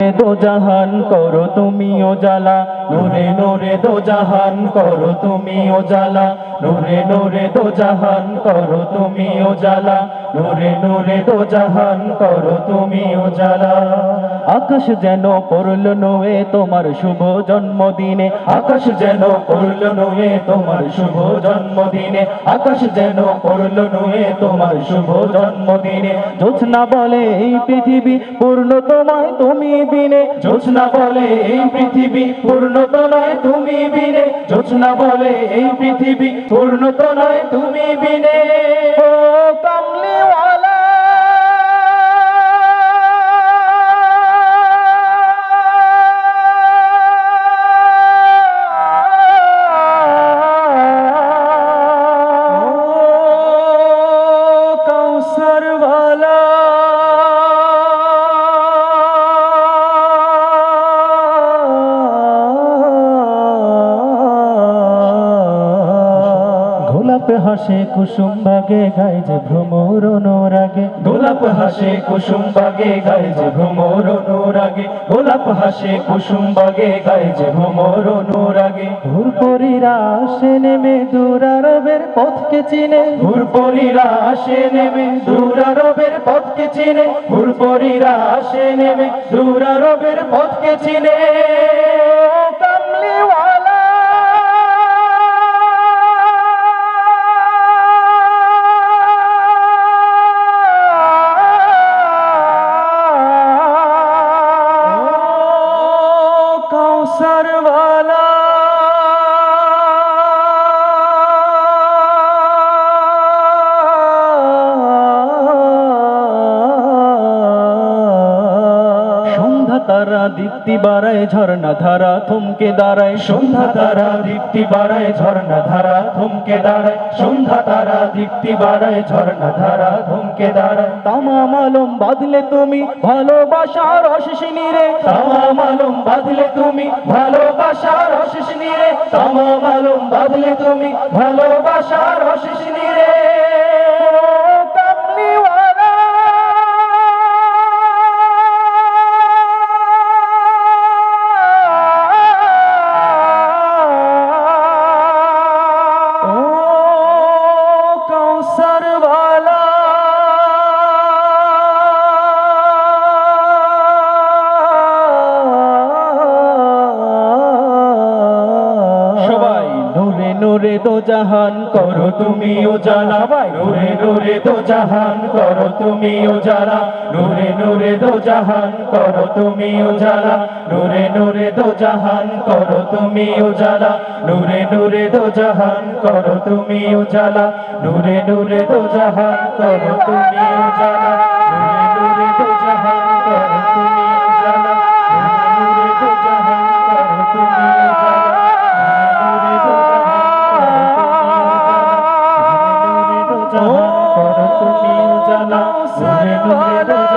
দো জাহান করো তুমি ওজালা নূরে নূরে দো জাহান করো তুমি ওজালা নূরে নূরে দো জাহান করো তুমি ওজালা নূরে নূরে দো জাহান করো তুমি ওজালা আকাশ যেন পড়ল নোয়ে তোমার শুভ জন্মদিনে। আকাশ যেন পড়ল নোয়ে তোমার শুভ জন্মদিনে। আকাশ যেন পড়ল নোয়ে তোমার শুভ জন্মদিনে। জোছনা বলে এই পৃথিবী পূর্ণ তোমায় তুমি বিনে। জোছনা বলে এই পৃথিবী পূর্ণ তো নয় তুমি বিনে। জোছনা বলে এই পৃথিবী পূর্ণ তো নয় তুমি বিনে। ও কামলিওয়ালা wala গোলাপ হাসে কুসুম বাগে গায় যে ভ্রমর অনুরাগে। গোলাপ হাসে কুসুম বাগে গায় যে ভ্রমর অনুরাগে। গোলাপ হাসে কুসুম বাগে গায় যে ভ্রমর অনুরাগে। ভুরপরীরা আসে নেমে দূরারবের পথকে চিনে। ভুরপরীরা আসে নেমে দূরারবের পথকে চিনে। ভুরপরীরা আসে নেমে দূরারবের পথকে চিনে। তারা দীপ্তি বাড়ায়, ঝর্ণা ধারা থমকে দাঁড়ায়। সন্ধ্যা তারা দীপ্তি বাড়ায়, ঝর্ণা ধারা থমকে দাঁড়ায়। সন্ধ্যা তারা দীপ্তি বাড়ায়, ঝর্ণা ধারা থমকে দাঁড়ায়। তামাম আলম বাদলে তুমি ভালোবাসার অশেষ নীরে। তামাম আলম বাদলে তুমি ভালোবাসার অশেষ নীরে। তামাম আলম বাদলে তুমি ভালোবাসার অশেষ নীরে। নূরে দো জাহান করো তুমি উজালা নূরে নূরে দো জাহান করো তুমি উজালা, নূরে নূরে দো জাহান করো তুমি উজালা, নূরে নূরে দো জাহান করো তুমি উজালা, নূরে নূরে দো জাহান করো তুমি উজালা, নূরে নূরে দো জাহান করো তুমি উজালা। Oh, oh.